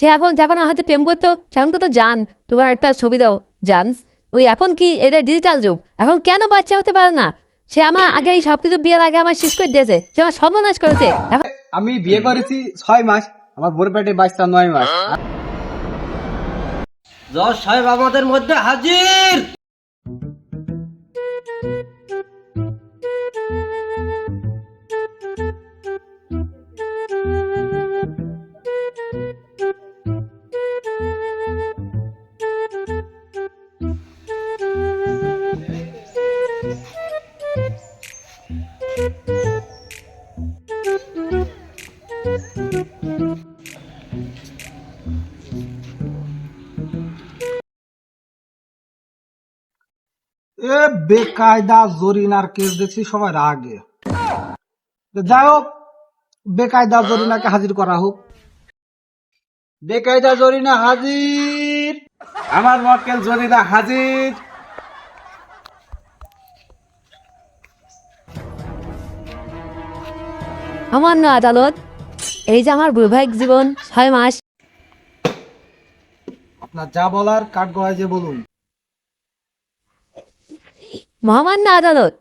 সে এখন যখন আমার হাতে প্রেম করতো সেখন তো জান তোমার একটা ছবি দাও জান ওই এখন কি এটা ডিজিটাল যুগ? এখন কেন বাচ্চা হতে পারে না? সে আমার আগে এই সবকিছু বিয়ের আগে আমার শেষ করে দিয়েছে সে আমার সর্বনাশ করেছে। আমি বিয়ে করেছি ছয় মাস আমার বোর পেটে বাচ্চা নয় মাস। যশ সাহেব আমাদের মধ্যে হাজির! বেকায়দা জরিনার কেস দেখছি সবার আগে। যাই হোক, বেকায়দা জরিনাকে হাজির করা হোক। বেকায়দা জরিনা হাজির। আমার মক্কেল জরিনা হাজির। আমার না আদালত। এই যে আমার বৈবাহিক জীবন ছয় মাস। আপনার যা বলার কাঠ গড়ায় যে বলুন। মহামান্য আদালত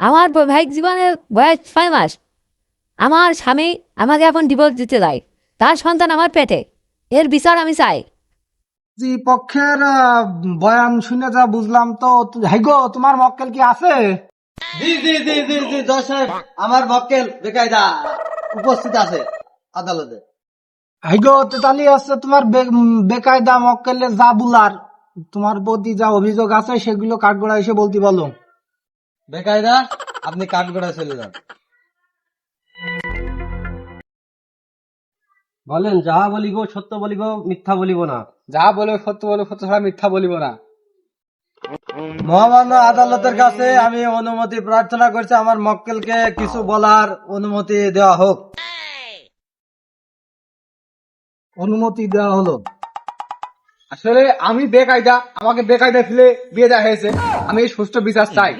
আমার বৈবাহিক জীবনের বয়স ছয় মাস। আমার স্বামী আমাকে এখন ডিভোর্স দিতে দেয় তার সন্তান আমার পেটে। এর বিচার আমি চাই। জি পক্ষের আহ, বয়ান শুনে যা বুঝলাম তো হাইগো তোমার মক্কেল কি আছে? জি জি জি জি জি সাহেব আমার মক্কেল বেকায়দা উপস্থিত আছে। আদালতে। হাইগো তেতালি আছে তোমার বেকায়দা মক্কেলে যা বুলার তোমার প্রতি যা অভিযোগ আছে সেগুলো কাঠগড়া এসে বলতে বলো। বেকায়দা আপনি কাঠগড়া চলে যান। বলেন যাহা বলিব সত্য বলিব মিথ্যা বলিব না। যা বলে সত্য বলে সত্য ছাড়া মিথ্যা বলিব না। মহামান্য আদালতের কাছে আমি অনুমতি প্রার্থনা করছি আমার মক্কেলকে কিছু বলার অনুমতি দেওয়া হোক। অনুমতি দেওয়া হলো। আসলে আমি বেকায়দা আমাকে বেকায়দা ফেলে বিয়ে দেওয়া হয়েছে। আমি এই সুষ্ঠু বিচার চাই।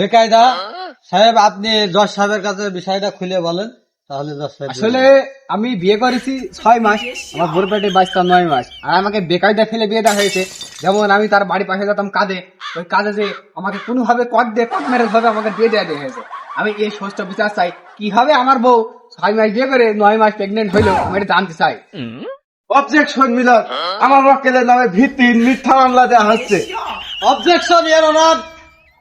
বেকায়দা সাহেব আপনি জজ সাহেবের কাছে বিষয়টা খুলে বলেন তাহলে জজ সাহেব আসলে আমি বিয়ে করেছি ছয় মাস আমার বোর পেটে বাচ্চা নয় মাস। আর আমাকে বেকায়দা ফেলে বিয়ে দেওয়া হয়েছে। যেমন আমি তার বাড়ির পাশে যেতাম কাঁদে ওই কাজে যে আমাকে কোনোভাবে কট দিয়ে কট ম্যারেজ ভাবে আমাকে বিয়ে দেওয়া দেওয়া হয়েছে। আমি এই সুষ্ঠ বিচার চাই। কীভাবে আমার বউ ছয় মাস বিয়ে করে নয় মাস প্রেগনেন্ট হইল, আমি এটা জানতে চাই। অবজেকশন মিলন আমার মক্কেলের নামে ভিত্তিহীন মিথ্যা মামলা দেওয়া হচ্ছে। অবজেকশন ইয়ার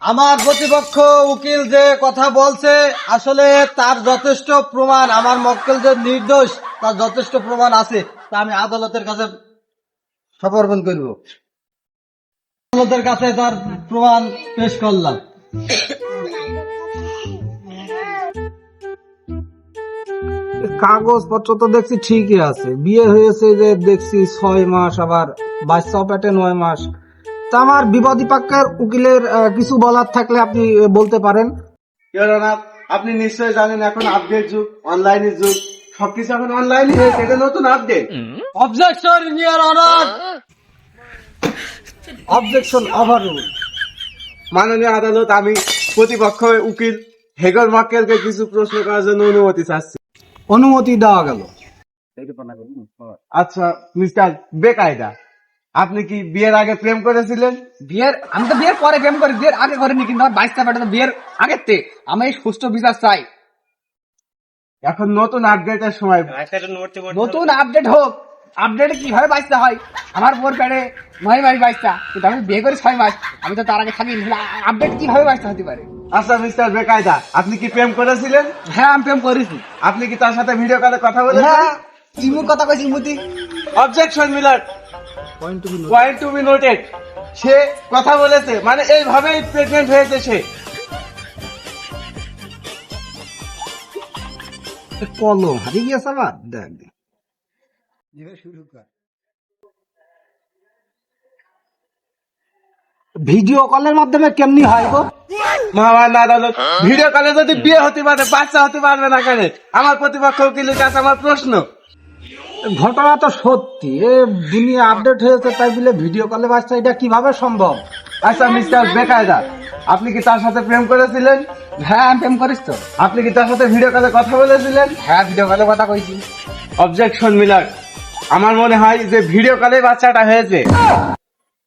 আমার প্রতিপক্ষ উকিল যে কথা বলছে, আসলে তার যথেষ্ট প্রমাণ, আমার মক্কেল যে নির্দোষ, তার যথেষ্ট প্রমাণ আছে। তা আমি আদালতের কাছে সমর্পণ করব। আদালতের কাছে তার প্রমাণ পেশ করলাম। কাগজপত্র তো দেখছি ঠিকই আছে। বিয়ে হয়েছে যে দেখছি ছয় মাস আবার বাচ্চা পেটে নয় মাস। তা আমার বিবাদী পক্ষের উকিলের কিছু বলার থাকলে আপনি বলতে পারেন। আপনি নিশ্চয়ই জানেন এখন আপডেট যুগ অনলাইনের যুগ। সবকিছু এখন অনলাইনে হয়েছে এটা নতুন update objection your honour objection over মাননীয় আদালত আমি প্রতিপক্ষ উকিল হেগর মাক্কেলকে কিছু প্রশ্ন করার জন্য অনুমতি চাচ্ছি। অনুমতি দেওয়া গেল। আচ্ছা মিস্টার বেকায়দা আপনি কি বিয়ের আগে প্রেম করেছিলেন? বিয়ের আমি তো বিয়ের পরে প্রেম করি বিয়ের আগে করিনি কিন্তু আমার পেটে তো বিয়ের আগের তে আমি সুষ্ঠু বিচার চাই। এখন নতুন আপডেটের সময়। নতুন আপডেট হোক আপডেটে কীভাবে বাঁচতে হয়? আমার বোর পেটে নয় মাস বাচ্চা কিন্তু আমি বিয়ে করি ছয় মাস আমি তো তার আগে থাকি আপডেট কীভাবে বাঁচতে হতে পারে? আচ্ছা মিস্টার বেকায়দা আপনি কি প্রেম করেছিলেন? হ্যাঁ আমি প্রেম করেছি। আপনি কি তার সাথে ভিডিও কলে কথা বলেছেন? হ্যাঁ ইমুর কথা কইছি ইমুতি। Objection milord point to be noted সে কথা বলেছে মানে এইভাবেই প্রেগনেন্ট হয়েছে সে। কলম হারিয়ে গিয়েছে আবার। দেখ দেখ। ভিডিও কলের মাধ্যমে কেমনি হয় গো? মহামান্য আদালত ভিডিও কলে যদি বিয়ে হতে পারে বাচ্চা হতে পারবে না কেন? আমার প্রতিপক্ষ উকিলের কাছে আমার প্রশ্ন। ঘটনা তো সত্যি এ দুনিয়া আপডেট হয়েছে তাই বলে ভিডিও কলে বাচ্চা এটা কীভাবে সম্ভব? আচ্ছা মিস্টার বেকায়দা আপনি কি তার সাথে প্রেম করেছিলেন? হ্যাঁ আমি প্রেম করিস তো। আপনি কি তার সাথে ভিডিও কলে কথা বলেছিলেন? হ্যাঁ ভিডিও কলে কথা কইছি। অবজেকশন মিলার আমার মনে হয় যে ভিডিও কলে বাচ্চাটা হয়েছে।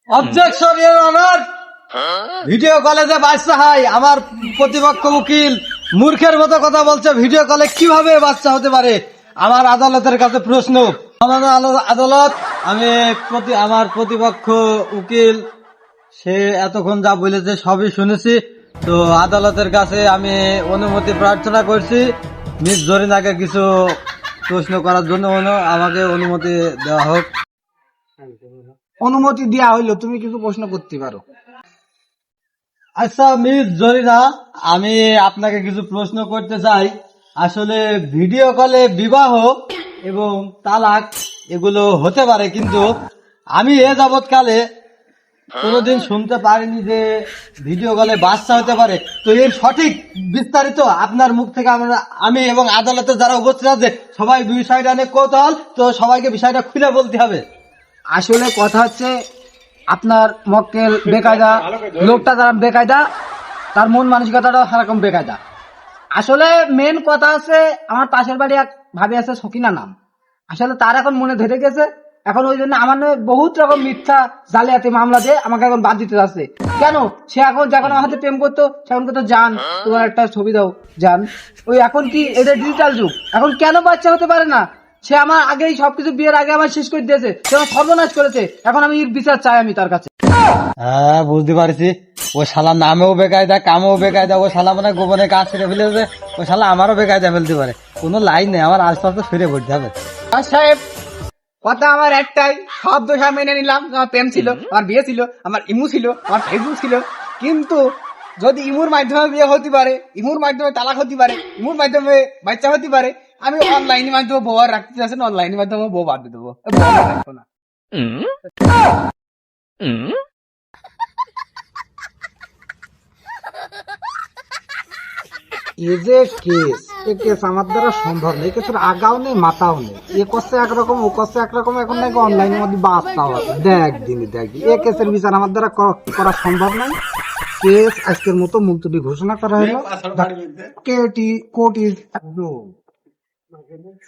অবজেকশন ইওর অনার ভিডিও কলে যে বাচ্চা হয় আমার প্রতিপক্ষ উকিল মূর্খের মতো কথা বলছে ভিডিও কলে কীভাবে বাচ্চা হতে পারে? আমার আদালতের কাছে প্রশ্ন। আমার আদালত আমি প্রতি আমার প্রতিপক্ষ উকিল সে এতক্ষণ যা বলেছে সবই শুনেছি। তো আদালতের কাছে আমি অনুমতি প্রার্থনা করছি। মিস জরিনাকে কিছু প্রশ্ন করার জন্য আমাকে অনুমতি দেওয়া হোক। অনুমতি দেওয়া হইল, তুমি কিছু প্রশ্ন করতে পারো। আচ্ছা মিস জরিনা, আমি আপনাকে কিছু প্রশ্ন করতে চাই। আসলে ভিডিও কলে বিবাহ এবং তালাক এগুলো হতে পারে, কিন্তু আমি এ যাবৎকালে কোনোদিন শুনতে পারিনি যে ভিডিও কলে বাচ্চা হতে পারে। তো এর সঠিক বিস্তারিত আপনার মুখ থেকে আমরা আমি এবং আদালতে যারা উপস্থিত আছে, সবাই বিষয়টা নিয়ে কৌতূহল, তো সবাইকে বিষয়টা খুলে বলতে হবে। আসলে কথা হচ্ছে, আপনার মক্কেল বেকায়দা, লোকটা যারা বেকায়দা, তার মন মানসিকতাটাও সেরকম বেকায়দা। আসলে মেন কথা আছে আমার পাশের বাড়ি এক ভাবি আছে, সকিনা নাম। আসলে তার এখন মনে ধরে গেছে, এখন ওই জন্য আমার নামে বহুত রকম মিথ্যা, জালিয়াতি মামলা দিয়ে আমাকে এখন বাদ দিতে যাচ্ছে। কেন? সে এখন যখন আমার হাতে প্রেম করতো, সে এখন করতো জান, তোমার একটা ছবি দাও, জান। ওই এখন কি, এটা ডিজিটাল যুগ? এখন কেন বাচ্চা হতে পারে না? সে আমার আগেই সবকিছু বিয়ের আগে আমার শেষ করে দিয়েছে। সে আমার সর্বনাশ করেছে। এখন আমি এর বিচার চাই আমি তার কাছে। হ্যাঁ বুঝতে পারছি। ও শালা নামেও বেকায়দা কামেও বেকায়দা ও শালা মানে গোপনে কাজ ছেড়ে ফেলেছে। ও শালা আমারও বেকায়দা ফেলতে পারে। কোনো লাইন নেই আমার আস্তে ফিরে পড়তে হবে। আর সাহেব কথা আমার একটাই সব দোষ আমি মেনে নিলাম। আমার প্রেম ছিল আমার বিয়ে ছিল আমার ইমু ছিল আমার ফেসবুক ছিল। কিন্তু যদি ইমুর মাধ্যমে বিয়ে হতে পারে ইমুর মাধ্যমে তালাক হতে পারে ইমুর মাধ্যমে বাচ্চা হতে পারে আমি অনলাইনের মাধ্যমে বউ আর রাখতে চাচ্ছেন অনলাইনের মাধ্যমে বউ বাদ দেবো। না। এ যে কেস এ কেস আমার দ্বারা সম্ভব নেই কেসের আগাও নেই মাথাও নেই। এ করছে একরকম ও করছে একরকম এখন নাকি অনলাইনের মধ্যে বাস্তাও আছে। দেখ দিনই দেখ এ কেসের বিচার আমার দ্বারা করা- করা সম্ভব নয় কেস আজকের মতো মুলতবি ঘোষণা করা হলো। Katie court is Rennen